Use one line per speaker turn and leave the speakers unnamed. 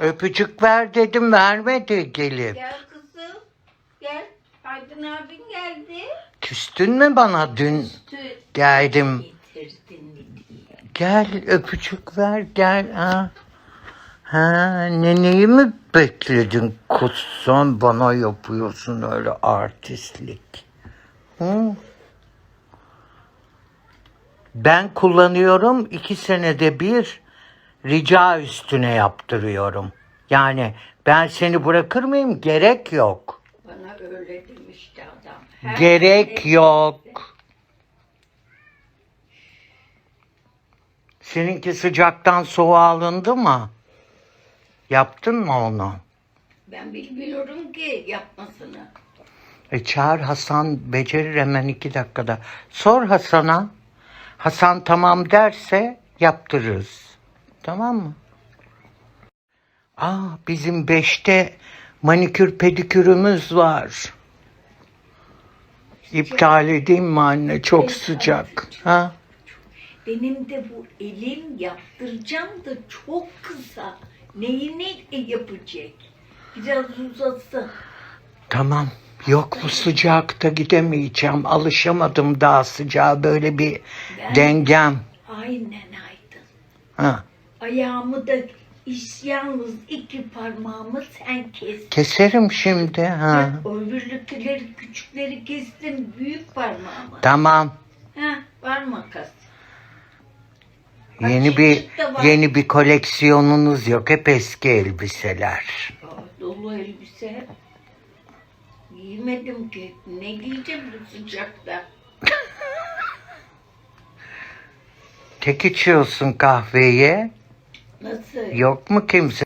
Öpücük ver dedim vermedi gelip.
Gel kızım. Gel. Aydın abin geldi.
Küstün mü bana dün
Tü-
geldim. Gel öpücük ver gel. Ha. Ha, neneyi mi bekledin kutsan bana yapıyorsun öyle artistlik. Hı? Ben kullanıyorum iki senede bir rica üstüne yaptırıyorum. Yani ben seni bırakır mıyım? Gerek yok.
Bana öyle demişti adam. Her
Gerek
şey-
yok. Seninki sıcaktan soğuğa alındı mı? Yaptın mı onu?
Ben bilmiyorum ki yapmasını.
E çağır Hasan becerir hemen iki dakikada. Sor Hasan'a. Hasan tamam derse yaptırırız. Tamam mı? Aa bizim beşte manikür pedikürümüz var. İptal edeyim mi anne? Çok sıcak. Ha?
Benim de bu elim yaptıracağım da çok kısa. Neyini yapacak? Biraz uzasın.
Tamam. Yok bu sıcakta gidemeyeceğim. Alışamadım daha sıcağa böyle bir
Ben-
dengem.
Aynen Aydın.
Ha.
Ayağımı da iş yalnız iki parmağımı sen kes.
Keserim şimdi. Ha.
Öbürlükleri küçükleri kestim büyük parmağımı.
Tamam.
Ha, var makas. Bak,
Yeni bir yeni bir koleksiyonunuz yok. Hep eski elbiseler.
Aa, Dolu elbise. Giymedim ki. Ne giyeceğim bu sıcakta?
Tek içiyorsun kahveyi.
Nasıl?
Yok mu kimse?